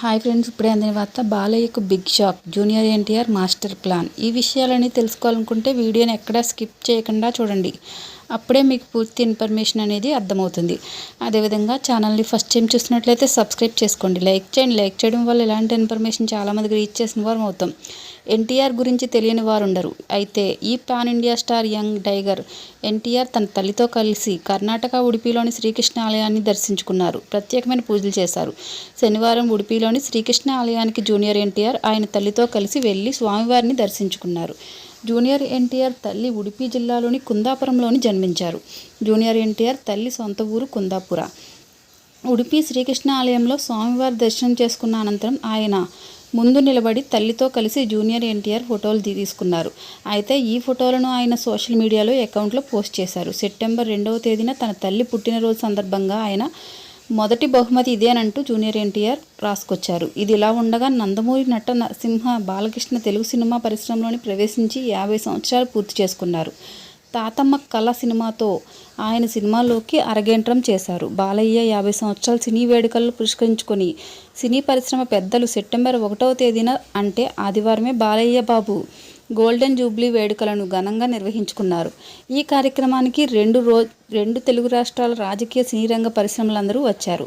Hi friends ఇప్పుడే అందిన వార్త బాలయ్యకు big shock junior NTR master plan. ఈ విషయాలని తెలుసుకోవాలనుకుంటే వీడియోని ఎక్కడా స్కిప్ చేయకుండా చూడండి. అప్పుడే మీకు పూర్తి ఇన్ఫర్మేషన్ అనేది అర్థమవుతుంది. అదేవిధంగా ఛానల్ని ఫస్ట్ టైం చూసినట్లయితే సబ్స్క్రైబ్ చేసుకోండి. లైక్ చేయండి. లైక్ చేయడం వల్ల ఇలాంటి ఇన్ఫర్మేషన్ చాలామందికి రీచ్ చేసిన వారు అవుతాం. ఎన్టీఆర్ గురించి తెలియని వారు ఉండరు. అయితే ఈ pan India star young tiger NTR తన తల్లితో కలిసి కర్ణాటక ఉడిపిలోని శ్రీకృష్ణ ఆలయాన్ని దర్శించుకున్నారు. ప్రత్యేకమైన పూజలు చేశారు. శనివారం ఉడిపిలోని శ్రీకృష్ణ ఆలయానికి జూనియర్ ఎన్టీఆర్ ఆయన తల్లితో కలిసి వెళ్ళి స్వామివారిని దర్శించుకున్నారు. జూనియర్ ఎన్టీఆర్ తల్లి ఉడిపి జిల్లాలోని కుందాపురంలోని జన్మించారు. జూనియర్ ఎన్టీఆర్ తల్లి సొంత ఊరు కుందాపుర. ఉడిపి శ్రీకృష్ణ ఆలయంలో స్వామివారి దర్శనం చేసుకున్న అనంతరం ఆయన ముందు నిలబడి తల్లితో కలిసి జూనియర్ ఎన్టీఆర్ ఫోటోలు తీసుకున్నారు. అయితే ఈ ఫోటోలను ఆయన సోషల్ మీడియాలో అకౌంట్లో పోస్ట్ చేశారు. సెప్టెంబర్ రెండవ తేదీన తన తల్లి పుట్టినరోజు సందర్భంగా ఆయన మొదటి బహుమతి ఇదేనంటూ జూనియర్ ఎన్టీఆర్ రాసుకొచ్చారు. ఇది ఇలా ఉండగా నందమూరి నట నరసింహ బాలకృష్ణ తెలుగు సినిమా పరిశ్రమలోని ప్రవేశించి యాభై సంవత్సరాలు పూర్తి చేసుకున్నారు. తాతమ్మ కళ సినిమాతో ఆయన సినిమాలోకి అరగేంట్రం చేశారు. బాలయ్య యాభై సంవత్సరాల సినీ వేడుకలను పురస్కరించుకొని సినీ పరిశ్రమ పెద్దలు సెప్టెంబర్ ఒకటవ తేదీన అంటే ఆదివారమే బాలయ్య బాబు గోల్డెన్ జూబ్లీ వేడుకలను ఘనంగా నిర్వహించుకున్నారు. ఈ కార్యక్రమానికి రెండు రో రెండు తెలుగు రాష్ట్రాల రాజకీయ సినీ రంగ పరిశ్రమలందరూ వచ్చారు.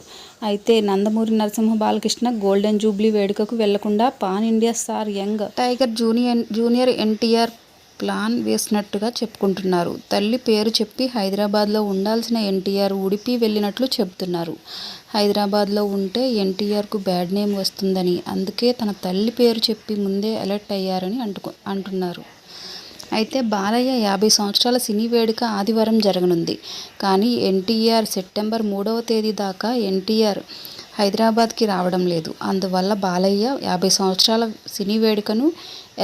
అయితే నందమూరి నరసింహ బాలకృష్ణ గోల్డెన్ జూబ్లీ వేడుకకు వెళ్ళకుండా pan India star young tiger junior junior NTR plan వేసినట్టుగా చెప్పుకుంటున్నారు. తల్లి పేరు చెప్పి హైదరాబాద్లో ఉండాల్సిన ఎన్టీఆర్ ఉడిపి వెళ్ళినట్లు చెబుతున్నారు. హైదరాబాద్లో ఉంటే ఎన్టీఆర్కు బ్యాడ్ నేమ్ వస్తుందని అందుకే తన తల్లి పేరు చెప్పి ముందే అలర్ట్ అయ్యారని అంటుకు అంటున్నారు. అయితే బాలయ్య యాభై సంవత్సరాల సినీ వేడుక ఆదివారం జరగనుంది. కానీ ఎన్టీఆర్ సెప్టెంబర్ మూడవ తేదీ దాకా ఎన్టీఆర్ హైదరాబాద్కి రావడం లేదు. అందువల్ల బాలయ్య యాభై సంవత్సరాల సినీ వేడుకను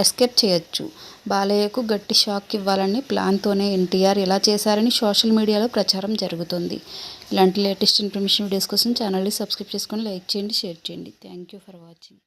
ఎస్కేప్ చేయొచ్చు. బాలయ్యకు గట్టి షాక్ ఇవ్వాలని ప్లాన్తోనే ఎన్టీఆర్ ఇలా చేశారని సోషల్ మీడియాలో ప్రచారం జరుగుతుంది. ఇలాంటి లేటెస్ట్ ఇన్ఫర్మేషన్ వీడియోస్ కోసం ఛానల్ని సబ్స్క్రైబ్ చేసుకొని లైక్ చేయండి షేర్ చేయండి. Thank you for watching.